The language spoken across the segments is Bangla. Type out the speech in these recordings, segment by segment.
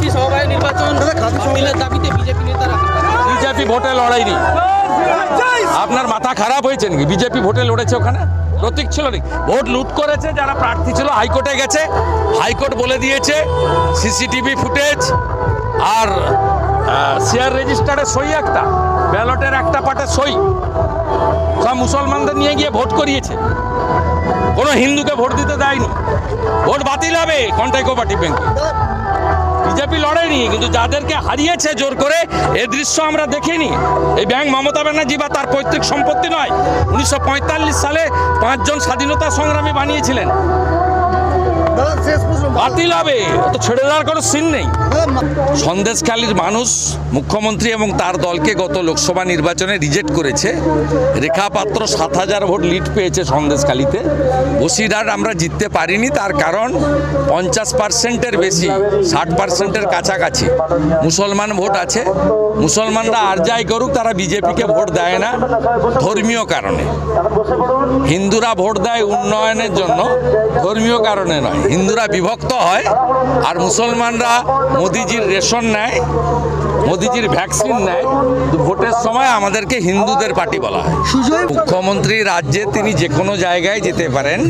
কাঁথি সমবায় নির্বাচন বাতিলের দাবিতে বিজেপি নেতারা বিজেপি ভোটে লড়াইনি। আপনার মাথা খারাপ হয়েছে নাকি? বিজেপি ভোটে লড়েছে ওখানে? প্রতীক ছিল নাকি? ভোট লুট করেছে যারা প্রার্থী ছিল হাইকোর্টে গেছে। হাইকোর্ট বলে দিয়েছে সিসিটিভি ফুটেজ আর শেয়ার রেজিস্টারে সই একটা ব্যালটের একটা পাটে সই। সব মুসলমানদের নিয়ে গিয়ে ভোট করিয়েছে। কোনো হিন্দুকে ভোট দিতে দেয়নি। ভোট বাতিল হবে কন্টাই কোপারেটিভ ব্যাংকে বিজেপি লড়েনি, কিন্তু যাদেরকে হারিয়েছে জোর করে, এ দৃশ্য আমরা দেখিনি। এই ব্যাংক মমতা ব্যানার্জি বা তার পৈতৃক সম্পত্তি নয়, উনিশশো সালে পাঁচজন স্বাধীনতা সংগ্রামী বানিয়েছিলেন। বাতিল হবে। তো ছেড়ে দেওয়ার কোনো সিন নেই। সন্দেশখালীর মানুষ, মুখ্যমন্ত্রী এবং তার দলকে গত লোকসভা নির্বাচনে রিজেক্ট করেছে। রেখা পাত্র সাত হাজার ভোট লিড পেয়েছে সন্দেশখালীতে। বসিরহাট আমরা জিততে পারিনি, তার কারণ পঞ্চাশ পার্সেন্টের বেশি, ষাট পার্সেন্টের কাছাকাছি। মুসলমান ভোট আছে। মুসলমানরা আর যাই করুক, তারা বিজেপিকে ভোট দেয় না, ধর্মীয় কারণে। হিন্দুরা ভোট দেয় উন্নয়নের জন্য, ধর্মীয় কারণে নয়। হিন্দুরা বিভক্ত হয় আর মুসলমানরা মোদিজির রেশন নেয় মোদিজির ভ্যাকসিন নেয়। তো ভোটের সময় আমাদেরকে হিন্দুদের পার্টি বলা হয়। মুখ্যমন্ত্রী রাজ্যে তিনি যে কোনো জায়গায় যেতে পারেন।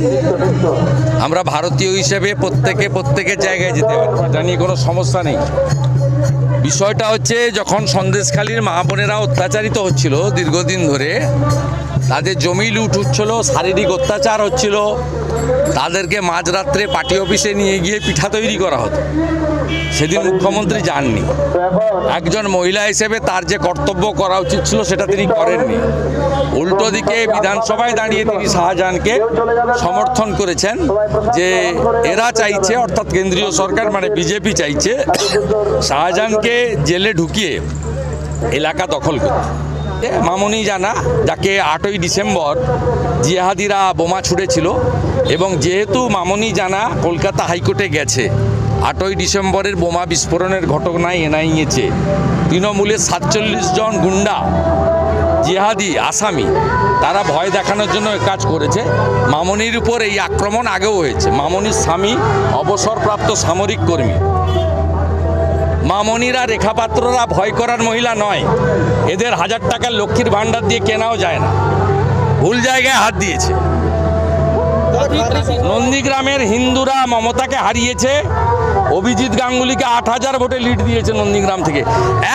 আমরা ভারতীয় হিসেবে প্রত্যেকে প্রত্যেকের জায়গায় যেতে পারি। এটা নিয়ে কোনো সমস্যা নেই। বিষয়টা হচ্ছে যখন সন্দেশখালীর মা বোনেরা অত্যাচারিত হচ্ছিল দীর্ঘদিন ধরে তাদের জমি লুট হচ্ছিল, শারীরিক অত্যাচার হচ্ছিল। তাদেরকে মাঝরাত্রে পার্টি অফিসে নিয়ে গিয়ে পিঠা তৈরি করা হতো। সেদিন মুখ্যমন্ত্রী যাননি। একজন মহিলা হিসেবে তার যে কর্তব্য করা উচিত ছিল, সেটা তিনি করেননি। উল্টো দিকে বিধানসভায় দাঁড়িয়ে তিনি শাহজাহানকে সমর্থন করেছেন যে এরা চাইছে, অর্থাৎ কেন্দ্রীয় সরকার মানে বিজেপি চাইছে, শাহজাহানকে জেলে ঢুকিয়ে এলাকা দখল করতে। মামনি জানা, যাকে আটই ডিসেম্বর জিহাদিরা বোমা ছুড়েছিল এবং যেহেতু মামনি জানা কলকাতা হাইকোর্টে গেছে, আটই ডিসেম্বরের বোমা বিস্ফোরণের ঘটনায় এনআইএছে তৃণমূলের সাতচল্লিশ জন গুন্ডা, জিহাদি, আসামি, তারা ভয় দেখানোর জন্য কাজ করেছে। মামনির উপর এই আক্রমণ আগেও হয়েছে। মামনির স্বামী, অবসরপ্রাপ্ত সামরিক কর্মী। মামনিরা রেখাপাত্ররা ভয় করার মহিলা নয়। এদের হাজার টাকার লক্ষ্মীর ভাণ্ডার দিয়ে কেনাও যায় না। ভুল জায়গায় হাত দিয়েছে। নন্দীগ্রামের হিন্দুরা মমতাকে হারিয়েছে। অভিজিৎ গাঙ্গুলিকে আট হাজার ভোটে লিড দিয়েছে নন্দীগ্রাম থেকে।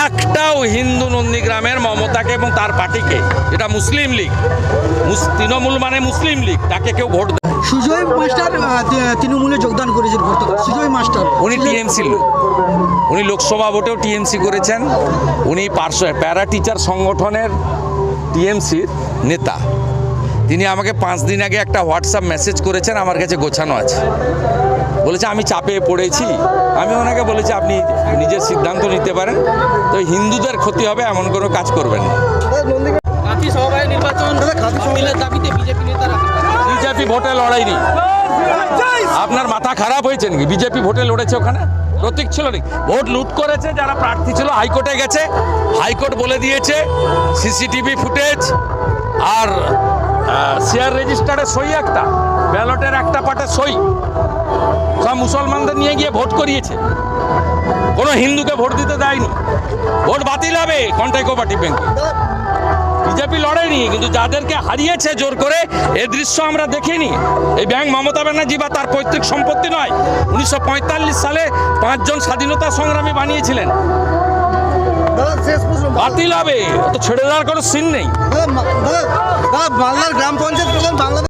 একটাও হিন্দু নন্দীগ্রামের মমতাকে এবং তার পার্টিকে এটা মুসলিম লীগ তৃণমূল মানে মুসলিম লীগ, তাকে কেউ ভোট দেয় সুজয় মাস্টার তৃণমূলে যোগদান করেছেন সুজয় মাস্টার। উনি টিএমসির লোক। উনি লোকসভা ভোটেও টিএমসি করেছেন। উনি পার্শ্ব প্যারা টিচার সংগঠনের টিএমসির নেতা। তিনি আমাকে পাঁচ দিন আগে একটা হোয়াটসঅ্যাপ মেসেজ করেছেন আমার কাছে গোছানো আছে। বলেছে আমি চাপে পড়েছি। আমি ওনাকে বলেছি আপনি নিজের সিদ্ধান্ত নিতে পারেন। তো হিন্দুদের ক্ষতি হবে এমন কোনো কাজ করবেন না। নির্বাচন দাবিতে বিজেপি নেতারা বিজেপি ভোটে লড়াইনি। আপনার মাথা খারাপ হয়েছে নাকি? বিজেপি ভোটে লড়েছে ওখানে? প্রতীক ছিল নাকি? ভোট লুট করেছে, যারা প্রার্থী ছিল, হাইকোর্টে গেছে। হাইকোর্ট বলে দিয়েছে, সিসিটিভি ফুটেজ আর শেয়ার রেজিস্টারে সই একটা, ব্যালটের একটা পাটে সই। সব মুসলমানদের নিয়ে গিয়ে ভোট করিয়েছে। কোনো হিন্দুকে ভোট দিতে দেয়নি। ভোট বাতিল হবে কন্টাই কোপারেটিভ ব্যাংকে। বিজেপি লড়াইনি কিন্তু যাদেরকে হারিয়েছে জোর করে এ দৃশ্য আমরা দেখিনি। এই ব্যাংক মমতা ব্যানার্জি বা তার পৈতৃক সম্পত্তি নয় উনিশশো সালে পাঁচজন স্বাধীনতা সংগ্রামী বানিয়েছিলেন। বাতিল হবে তো ছেড়ে দেওয়ার কোনো সিন নেই। বাংলার গ্রাম পঞ্চায়েত প্রধান বাংলাদেশ